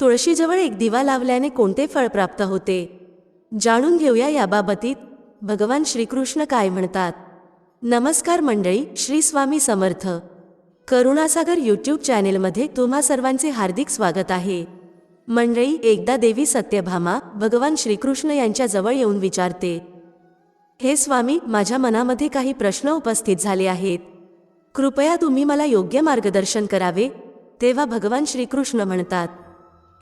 तुळशीजवळ एक दिवा लावल्याने कोणते फळ प्राप्त होते? जाणून घेऊया याबाबतीत. भगवान श्रीकृष्ण काय म्हणतात? नमस्कार मंडळी श्री स्वामी समर्थ. करुणासागर यूट्यूब चॅनेलमध्ये तुम्हा सर्वांचे हार्दिक स्वागत आहे. मंडळी एकदा देवी सत्यभामा भगवान श्रीकृष्ण यांच्याजवळ येऊन विचारते हे स्वामी माझ्या मनामध्ये काही प्रश्न उपस्थित झाले आहेत. कृपया तुम्ही मला योग्य मार्गदर्शन करावे. तेव्हा भगवान श्रीकृष्ण म्हणतात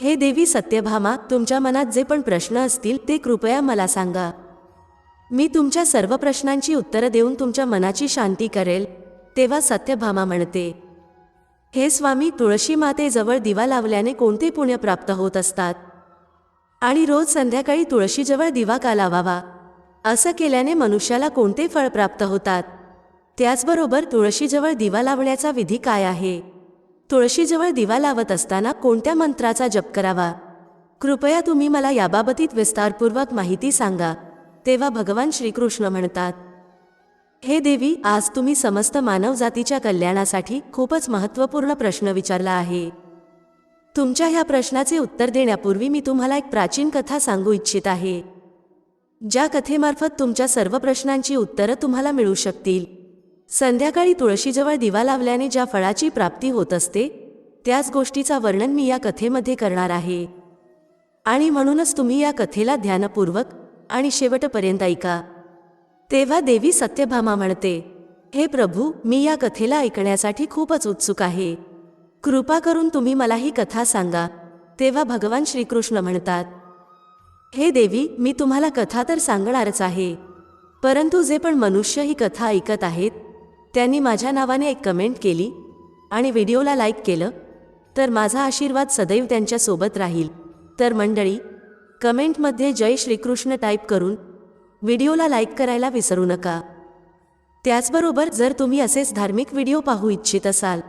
हे देवी सत्यभामा तुमच्या मनात जे पण प्रश्न असतील ते कृपया मला सांगा. मी तुमच्या सर्व प्रश्नांची उत्तरं देऊन तुमच्या मनाची शांती करेल तेव्हा सत्यभामा म्हणते. हे स्वामी तुळशी मातेजवळ दिवा लावल्याने कोणते पुण्य प्राप्त होत असतात? आणि रोज संध्याकाळी तुळशीजवळ दिवा का लावावा? असं केल्याने मनुष्याला कोणते फळ प्राप्त होतात? त्याचबरोबर तुळशीजवळ दिवा लावण्याचा विधी काय आहे? तुळशीजवळ दिवा लावत असताना कोणत्या मंत्राचा जप करावा? कृपया तुम्ही मला याबाबतीत विस्तारपूर्वक माहिती सांगा तेव्हा भगवान श्रीकृष्ण म्हणतात. हे देवी आज तुम्ही समस्त मानवजातीच्या कल्याणासाठी खूपच महत्त्वपूर्ण प्रश्न विचारला आहे. तुमच्या ह्या प्रश्नाचे उत्तर देण्यापूर्वी मी तुम्हाला एक प्राचीन कथा सांगू इच्छित आहे. ज्या कथेमार्फत तुमच्या सर्व प्रश्नांची उत्तरं तुम्हाला मिळू शकतील. संध्याकाळी तुळशीजवळ दिवा लावल्याने ज्या फळाची प्राप्ती होत असते त्याच गोष्टीचा वर्णन मी या कथेमध्ये करणार आहे. आणि म्हणूनच तुम्ही या कथेला ध्यानपूर्वक आणि शेवटपर्यंत ऐका. तेव्हा देवी सत्यभामा म्हणते हे प्रभू मी या कथेला ऐकण्यासाठी खूपच उत्सुक आहे. कृपा करून तुम्ही मला ही कथा सांगा. तेव्हा भगवान श्रीकृष्ण म्हणतात हे देवी मी तुम्हाला कथा तर सांगणारच आहे. परंतु जे पण मनुष्य ही कथा ऐकत आहेत त्यांनी माझ्या नावाने एक कमेंट केली आणि व्हिडिओला लाईक केलं तर माझा आशीर्वाद सदैव त्यांच्यासोबत राहील. तर मंडळी कमेंटमध्ये जय श्रीकृष्ण टाईप करून व्हिडिओला लाईक करायला विसरू नका. त्याचबरोबर जर तुम्ही असेच धार्मिक व्हिडिओ पाहू इच्छित असाल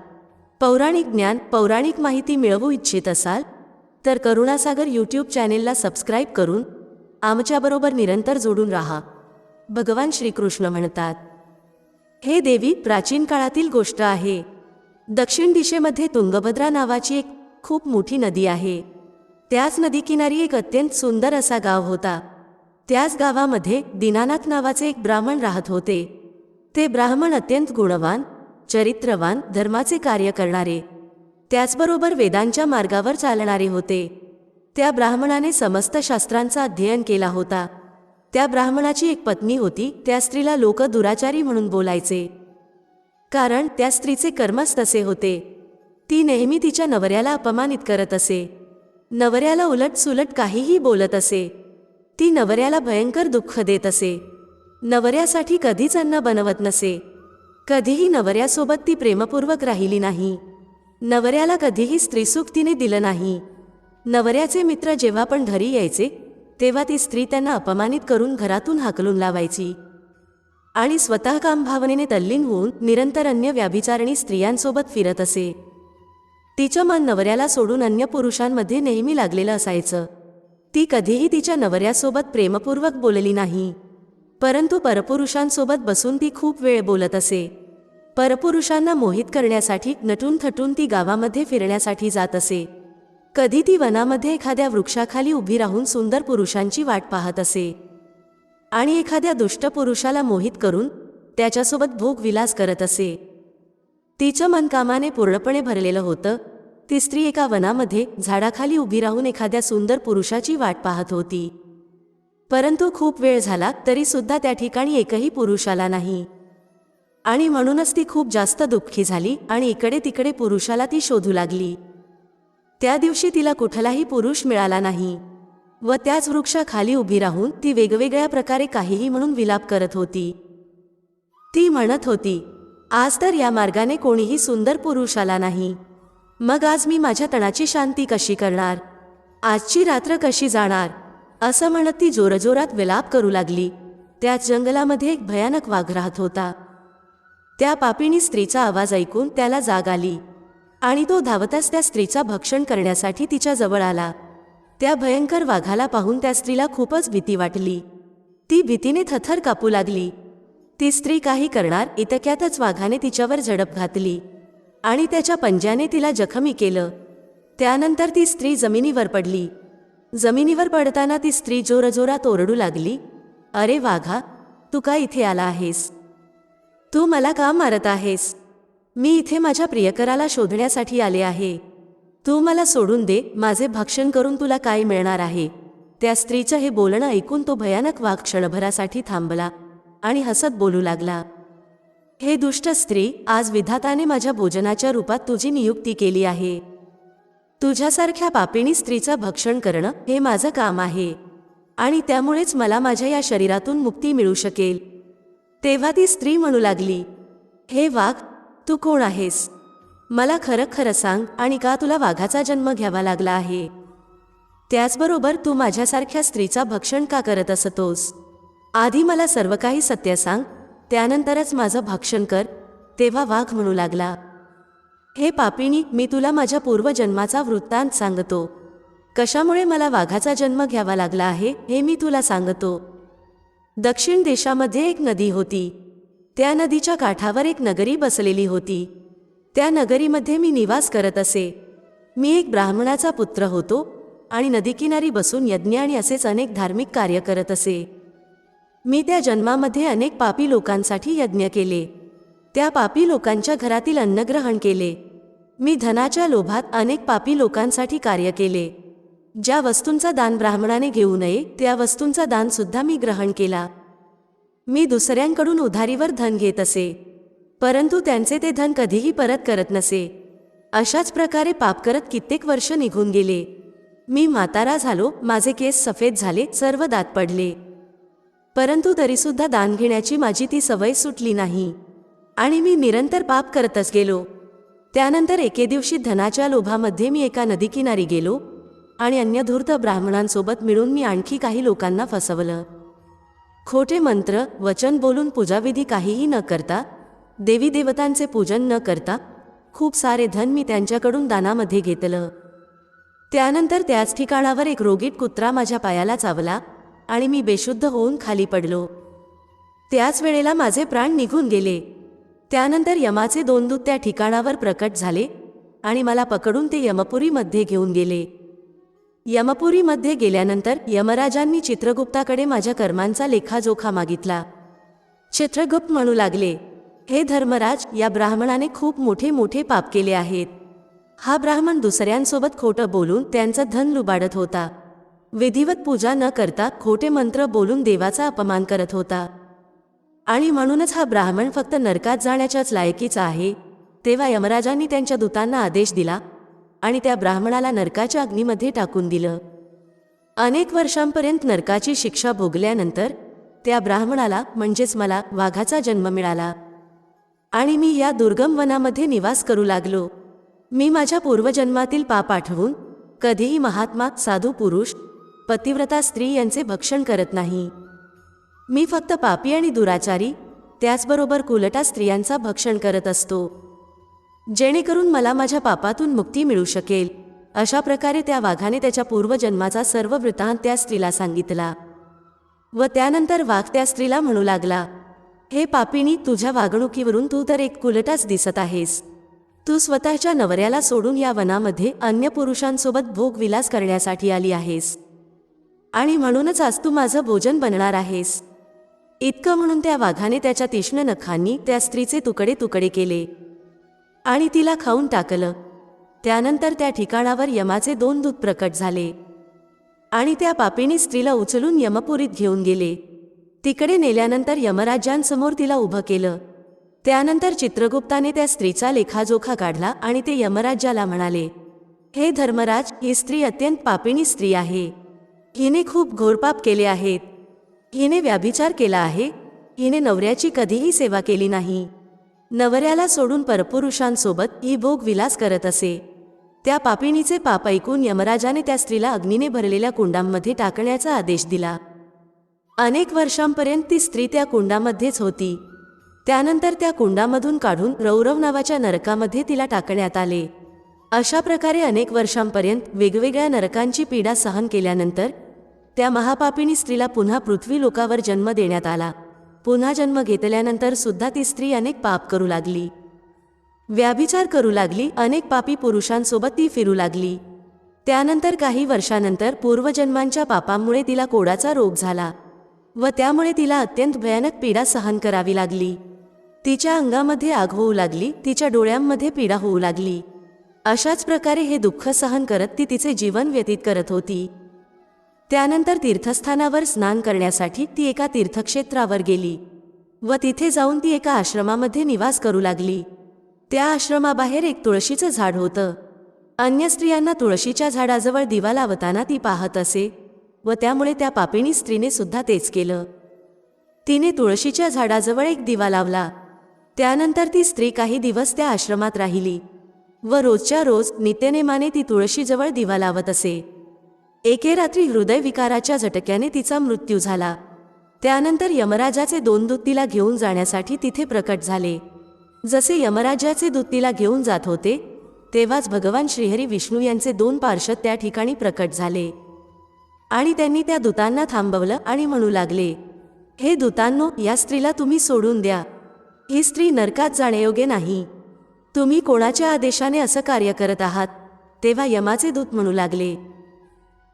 पौराणिक ज्ञान पौराणिक माहिती मिळवू इच्छित असाल तर करुणासागर यूट्यूब चॅनेलला सबस्क्राईब करून आमच्याबरोबर निरंतर जोडून राहा. भगवान श्रीकृष्ण म्हणतात हे देवी प्राचीन काळातील गोष्ट आहे. दक्षिण दिशेमध्ये तुंगभद्रा नावाची एक खूप मोठी नदी आहे. त्याच नदीकिनारी एक अत्यंत सुंदर असा गाव होता. त्याच गावामध्ये दीनानाथ नावाचे एक ब्राह्मण राहत होते. ते ब्राह्मण अत्यंत गुणवान चरित्रवान धर्माचे कार्य करणारे. त्याचबरोबर वेदांच्या मार्गावर चालणारे होते. त्या ब्राह्मणाने समस्त शास्त्रांचा अध्ययन केला होता. त्या ब्राह्मणाची एक पत्नी होती त्या स्त्रीला लोक दुराचारी म्हणून बोलायचे. कारण त्या स्त्रीचे कर्मच तसे होते. ती नेहमी तिच्या नवऱ्याला अपमानित करत असे. नवऱ्याला उलट सुलट काहीही बोलत असे. ती नवऱ्याला भयंकर दुःख देत असे. नवऱ्यासाठी कधीच अन्न बनवत नसे. कधीही नवऱ्यासोबत ती प्रेमपूर्वक राहिली नाही. नवऱ्याला कधीही स्त्रीसुख तिने दिलं नाही. नवऱ्याचे मित्र जेव्हा पण घरी यायचे तेव्हा ती स्त्री त्यांना अपमानित करून घरातून हाकलून लावायची. आणि स्वतः काम भावनेने तल्लीन होऊन निरंतर अन्य व्याभिचारणी स्त्रियांसोबत फिरत असे. तिचं मन नवऱ्याला सोडून अन्य पुरुषांमध्ये नेहमी लागलेलं असायचं. ती कधीही तिच्या नवऱ्यासोबत प्रेमपूर्वक बोलली नाही. परंतु परपुरुषांसोबत बसून ती खूप वेळ बोलत असे. परपुरुषांना मोहित करण्यासाठी नटून थटून ती गावामध्ये फिरण्यासाठी जात असे. कधी ती वनामध्ये एखाद्या वृक्षाखाली उभी राहून सुंदर पुरुषांची वाट पाहत असे. आणि एखाद्या दुष्ट पुरुषाला मोहित करून त्याच्यासोबत भोगविलास करत असे. तिचं मनकामाने पूर्णपणे भरलेलं होतं ती स्त्री एका वनामध्ये झाडाखाली उभी राहून एखाद्या सुंदर पुरुषाची वाट पाहत होती. परंतु खूप वेळ झाला तरी सुद्धा त्या ठिकाणी एकही पुरुष आला नाही. आणि म्हणूनच ती खूप जास्त दुःखी झाली आणि इकडे तिकडे पुरुषाला ती शोधू लागली. त्या दिवशी तिला कुठलाही पुरुष मिळाला नाही व त्याच वृक्षाखाली उभी राहून ती वेगवेगळ्या प्रकारे काहीही म्हणून विलाप करत होती. ती म्हणत होती आज तर या मार्गाने कोणीही सुंदर पुरुष आला नाही. मग आज मी माझ्या तणाची शांती कशी करणार? आजची रात्र कशी जाणार? असं म्हणत ती जोरजोरात विलाप करू लागली. त्याच जंगलामध्ये एक भयानक वाघ राहत होता. त्या पापिणी स्त्रीचा आवाज ऐकून त्याला जाग आली. आणि तो धावताच त्या स्त्रीचा भक्षण करण्यासाठी तिच्या जवळ आला. त्या भयंकर वाघाला पाहून त्या स्त्रीला खूपच भीती वाटली. ती भीतीने थथर कापू लागली. ती स्त्री काही करणार इतक्यातच वाघाने तिच्यावर झडप घातली. आणि त्याच्या पंज्याने तिला जखमी केलं. त्यानंतर ती स्त्री जमिनीवर पडली. जमिनीवर पडताना ती स्त्री जोरजोरात ओरडू लागली अरे वाघा तू का इथे आला आहेस? तू मला का मारत आहेस? मी इथे माझ्या प्रियकराला शोधण्यासाठी आले आहे. तू मला सोडून दे माझे भक्षण करून तुला काय मिळणार आहे. त्या स्त्रीचं हे बोलणं ऐकून तो भयानक वाघ क्षणभरासाठी थांबला आणि हसत बोलू लागला. हे दुष्ट स्त्री आज विधाताने माझ्या भोजनाच्या रूपात तुझी नियुक्ती केली आहे. तुझ्यासारख्या पापिणी स्त्रीचं भक्षण करणं हे माझं काम आहे. आणि त्यामुळेच मला माझ्या या शरीरातून मुक्ती मिळू शकेल. तेव्हा ती स्त्री म्हणू लागली. हे वाघ तू कोण आहेस? मला खरं खरं सांग आणि का तुला वाघाचा जन्म घ्यावा लागला आहे? त्याचबरोबर तू माझ्यासारख्या स्त्रीचा भक्षण का करत असतोस? आधी मला सर्व काही सत्य सांग त्यानंतरच माझं भक्षण कर तेव्हा वाघ म्हणू लागला. हे पापिणी मी तुला माझ्या पूर्वजन्माचा वृत्तांत सांगतो. कशामुळे मला वाघाचा जन्म घ्यावा लागला आहे हे मी तुला सांगतो. दक्षिण देशामध्ये एक नदी होती. त्या नदीच्या काठावर एक नगरी बसलेली होती. त्या नगरीमध्ये मी निवास करत असे. मी एक ब्राह्मणाचा पुत्र होतो आणि नदीकिनारी बसून यज्ञ आणि असेच अनेक धार्मिक कार्य करत असे. मी त्या जन्मामध्ये अनेक पापी लोकांसाठी यज्ञ केले. त्या पापी लोकांच्या घरातील अन्नग्रहण केले. मी धनाच्या लोभात अनेक पापी लोकांसाठी कार्य केले. ज्या वस्तूंचा दान ब्राह्मणाने घेऊ नये त्या वस्तूंचा दानसुद्धा मी ग्रहण केला. मी दुसऱ्यांकडून उधारीवर धन घेत असे परंतु त्यांचे ते धन कधीही परत करत नसे. अशाच प्रकारे पाप करत कित्येक वर्ष निघून गेले. मी म्हातारा झालो माझे केस सफेद झाले सर्व दात पडले. परंतु तरीसुद्धा दान घेण्याची माझी ती सवय सुटली नाही. आणि मी निरंतर पाप करतच गेलो. त्यानंतर एके दिवशी धनाच्या लोभामध्ये मी एका नदीकिनारी गेलो आणि अन्यधूर्त ब्राह्मणांसोबत मिळून मी आणखी काही लोकांना फसवलं. खोटे मंत्र वचन बोलून पूजाविधी काहीही न करता देवी देवतांचे पूजन न करता खूप सारे धन मी त्यांच्याकडून दानामध्ये घेतलं. त्यानंतर त्याच ठिकाणावर एक रोगीट कुत्रा माझ्या पायाला चावला आणि मी बेशुद्ध होऊन खाली पडलो. त्याच वेळेला माझे प्राण निघून गेले. त्यानंतर यमाचे दोन दूत त्या ठिकाणावर प्रकट झाले आणि मला पकडून ते यमपुरीमध्ये घेऊन गेले. यमपुरीमध्ये गेल्यानंतर यमराजांनी चित्रगुप्ताकडे माझ्या कर्मांचा लेखाजोखा मागितला. चित्रगुप्त म्हणू लागले हे धर्मराज या ब्राह्मणाने खूप मोठे मोठे पाप केले आहेत. हा ब्राह्मण दुसऱ्यांसोबत खोटं बोलून त्यांचं धन लुबाडत होता. विधिवत पूजा न करता खोटे मंत्र बोलून देवाचा अपमान करत होता. आणि म्हणूनच हा ब्राह्मण फक्त नरकात जाण्याच्याच लायकीचा आहे. तेव्हा यमराजांनी त्यांच्या दूतांना आदेश दिला आणि त्या ब्राह्मणाला नरकाच्या अग्नीमध्ये टाकून दिलं. अनेक वर्षांपर्यंत नरकाची शिक्षा भोगल्यानंतर त्या ब्राह्मणाला म्हणजेच मला वाघाचा जन्म मिळाला. आणि मी या दुर्गम वनामध्ये निवास करू लागलो. मी माझ्या पूर्वजन्मातील पाप आठवून कधीही महात्मा साधू पुरुष पतिव्रता स्त्री यांचे भक्षण करत नाही. मी फक्त पापी आणि दुराचारी त्याचबरोबर कुलटा स्त्रियांचा भक्षण करत असतो. जेणेकरून मला माझ्या पापातून मुक्ती मिळू शकेल. अशा प्रकारे त्या वाघाने त्याच्या पूर्वजन्माचा सर्व वृत्तांत त्या स्त्रीला सांगितला. व त्यानंतर वाघ त्या स्त्रीला म्हणू लागला हे पापिणी तुझ्या वागणुकीवरून तू तर एक कुलटाच दिसत आहेस. तू स्वतःच्या नवऱ्याला सोडून या वनामध्ये अन्य पुरुषांसोबत भोगविलास करण्यासाठी आली आहेस. आणि म्हणूनच आज तू माझं भोजन बनणार आहेस. इतकं म्हणून त्या वाघाने त्याच्या तीक्ष्ण नखांनी त्या स्त्रीचे तुकडे तुकडे केले. आणि तिला खाऊन टाकलं. त्यानंतर त्या ठिकाणावर यमाचे दोन दूत प्रकट झाले. आणि त्या पापिणी स्त्रीला उचलून यमपुरीत घेऊन गेले. तिकडे नेल्यानंतर यमराज्यांसमोर तिला उभं केलं. त्यानंतर चित्रगुप्ताने त्या स्त्रीचा लेखाजोखा काढला आणि ते यमराज्याला म्हणाले हे धर्मराज ही स्त्री अत्यंत पापिणी स्त्री आहे. हिने खूप घोरपाप केले आहेत. हिने व्याभिचार केला आहे. हिने नवऱ्याची कधीही सेवा केली नाही. नवऱ्याला सोडून परपुरुषांसोबत ही भोग विलास करत असे. त्या पापिणीचे पाप ऐकून यमराजाने त्या स्त्रीला अग्नीने भरलेल्या कुंडांमध्ये टाकण्याचा आदेश दिला. अनेक वर्षांपर्यंत ती स्त्री त्या कुंडामध्येच होती. त्यानंतर त्या कुंडामधून काढून रौरव नावाच्या नरकामध्ये तिला टाकण्यात आले. अशा प्रकारे अनेक वर्षांपर्यंत वेगवेगळ्या नरकांची पीडा सहन केल्यानंतर त्या महापापिणी स्त्रीला पुन्हा पृथ्वी लोकावर जन्म देण्यात आला. पुन्हा जन्म घेतल्यानंतर सुद्धा ती स्त्री अनेक पाप करू लागली. व्याभिचार करू लागली अनेक पापी पुरुषांसोबत ती फिरू लागली. त्यानंतर काही वर्षानंतर पूर्वजन्मांच्या पापांमुळे तिला कोडाचा रोग झाला व त्यामुळे तिला अत्यंत भयानक पीडा सहन करावी लागली. तिच्या अंगामध्ये आग होऊ लागली तिच्या डोळ्यांमध्ये पीडा होऊ लागली. अशाच प्रकारे हे दुःख सहन करत ती तिचे जीवन व्यतीत करत होती. त्यानंतर तीर्थस्थानावर स्नान करण्यासाठी ती एका तीर्थक्षेत्रावर गेली व तिथे जाऊन ती एका आश्रमामध्ये निवास करू लागली. त्या आश्रमाबाहेर एक तुळशीचं झाड होतं. अन्य स्त्रियांना तुळशीच्या झाडाजवळ दिवा लावताना ती पाहत असे व त्यामुळे त्या पापिणी स्त्रीने सुद्धा तेच केलं. तिने तुळशीच्या झाडाजवळ एक दिवा लावला. त्यानंतर ती स्त्री काही दिवस त्या आश्रमात राहिली व रोजच्या रोज नित्यनेमाने ती तुळशीजवळ दिवा लावत असे. एके रात्री हृदयविकाराच्या झटक्याने तिचा मृत्यू झाला. त्यानंतर यमराजाचे दोन दूत तिला घेऊन जाण्यासाठी तिथे प्रकट झाले. जसे यमराजाचे दूत तिला घेऊन जात होते तेव्हाच भगवान श्रीहरी विष्णू यांचे दोन पार्षद त्या ठिकाणी प्रकट झाले. आणि त्यांनी त्या दूतांना थांबवलं आणि म्हणू लागले हे दूतांनो या स्त्रीला तुम्ही सोडून द्या. ही स्त्री नरकात जाण्यायोग्य नाही. तुम्ही कोणाच्या आदेशाने असं कार्य करत आहात? तेव्हा यमाचे दूत म्हणू लागले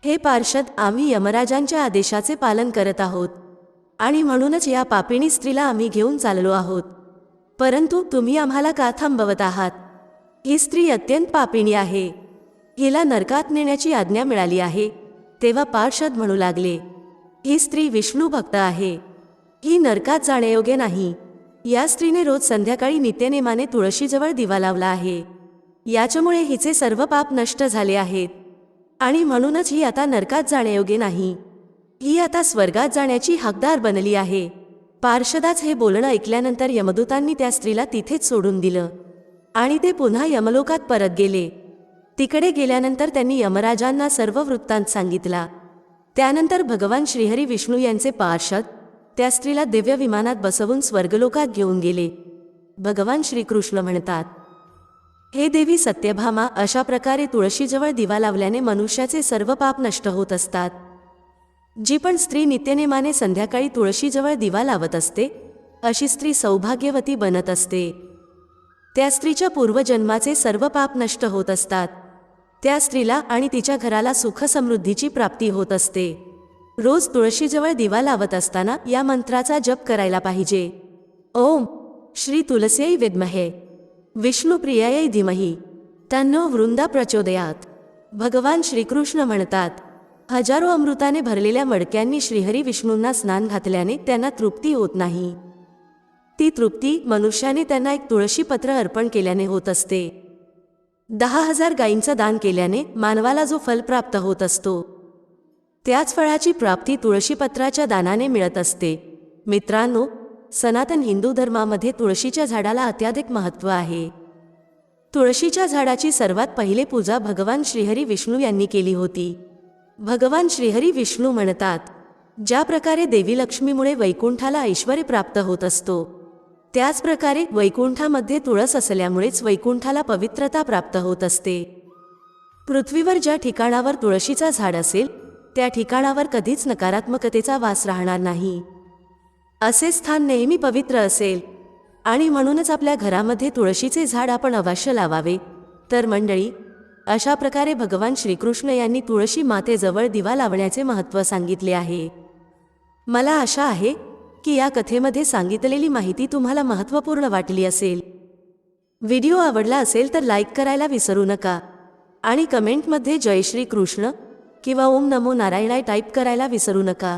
हे पार्षद आम्ही यमराजांच्या आदेशाचे पालन करत आहोत. आणि म्हणूनच या पापिणी स्त्रीला आम्ही घेऊन चाललो आहोत. परंतु तुम्ही आम्हाला का थांबवत आहात? ही स्त्री अत्यंत पापिणी आहे. हिला नरकात नेण्याची आज्ञा मिळाली आहे. तेव्हा पार्षद म्हणू लागले ही स्त्री विष्णू भक्त आहे. ही नरकात जाण्यायोग्य नाही. या स्त्रीने रोज संध्याकाळी नित्यनेमाने तुळशीजवळ दिवा लावला आहे. याच्यामुळे हिचे सर्व पाप नष्ट झाले आहेत. आणि म्हणूनच ही आता नरकात जाण्यायोग्य नाही. ही आता स्वर्गात जाण्याची हकदार बनली आहे. पार्षदाच हे बोलणं ऐकल्यानंतर यमदूतांनी त्या स्त्रीला तिथेच सोडून दिलं. आणि ते पुन्हा यमलोकात परत गेले. तिकडे गेल्यानंतर त्यांनी यमराजांना सर्व वृत्तांत सांगितला. त्यानंतर भगवान श्रीहरी विष्णू यांचे पार्षद त्या स्त्रीला दिव्य विमानात बसवून स्वर्गलोकात घेऊन गेले. भगवान श्रीकृष्ण म्हणतात हे देवी सत्यभामा अशा प्रकारे तुळशीजवळ दिवा लावल्याने मनुष्याचे सर्व पाप नष्ट होत असतात. जी पण स्त्री नित्यनेमाने संध्याकाळी तुळशीजवळ दिवा लावत असते अशी स्त्री सौभाग्यवती बनत असते. त्या स्त्रीच्या पूर्वजन्माचे सर्व पाप नष्ट होत असतात. त्या स्त्रीला आणि तिच्या घराला सुखसमृद्धीची प्राप्ती होत असते. रोज तुळशीजवळ दिवा लावत असताना या मंत्राचा जप करायला पाहिजे. ओम श्री तुलस्यै विद्महे. विष्णुप्रियाय धीमही त्यांना वृंदा प्रचोदयात. भगवान श्रीकृष्ण म्हणतात हजारो अमृताने भरलेल्या मडक्यांनी श्रीहरी विष्णूंना स्नान घातल्याने त्यांना तृप्ती होत नाही. ती तृप्ती मनुष्याने त्यांना एक तुळशीपत्र अर्पण केल्याने होत असते. दहा हजार गायींचं दान केल्याने मानवाला जो फल प्राप्त होत असतो. त्याच फळाची प्राप्ती तुळशीपत्राच्या दानाने मिळत असते. मित्रांनो सनातन हिंदू धर्मामध्ये तुळशीच्या झाडाला अत्याधिक महत्त्व आहे. तुळशीच्या झाडाची सर्वात पहिले पूजा भगवान श्रीहरी विष्णू यांनी केली होती. भगवान श्रीहरी विष्णू म्हणतात ज्या प्रकारे देवी लक्ष्मीमुळे वैकुंठाला ऐश्वर प्राप्त होत असतो त्याच प्रकारे वैकुंठामध्ये तुळस असल्यामुळेच वैकुंठाला पवित्रता प्राप्त होत असते. पृथ्वीवर ज्या ठिकाणावर तुळशीचा झाड असेल त्या ठिकाणावर कधीच नकारात्मकतेचा वास राहणार नाही. असे स्थान नेहमी पवित्र असेल. आणि म्हणूनच आपल्या घरामध्ये तुळशीचे झाड आपण अवश्य लावावे. तर मंडळी अशा प्रकारे भगवान श्रीकृष्ण यांनी तुळशी मातेजवळ दिवा लावण्याचे महत्त्व सांगितले आहे. मला आशा आहे की या कथेमध्ये सांगितलेली माहिती तुम्हाला महत्त्वपूर्ण वाटली असेल. व्हिडिओ आवडला असेल तर लाईक करायला विसरू नका. आणि कमेंटमध्ये जय श्री कृष्ण किंवा ओम नमो नारायणाय टाईप करायला विसरू नका.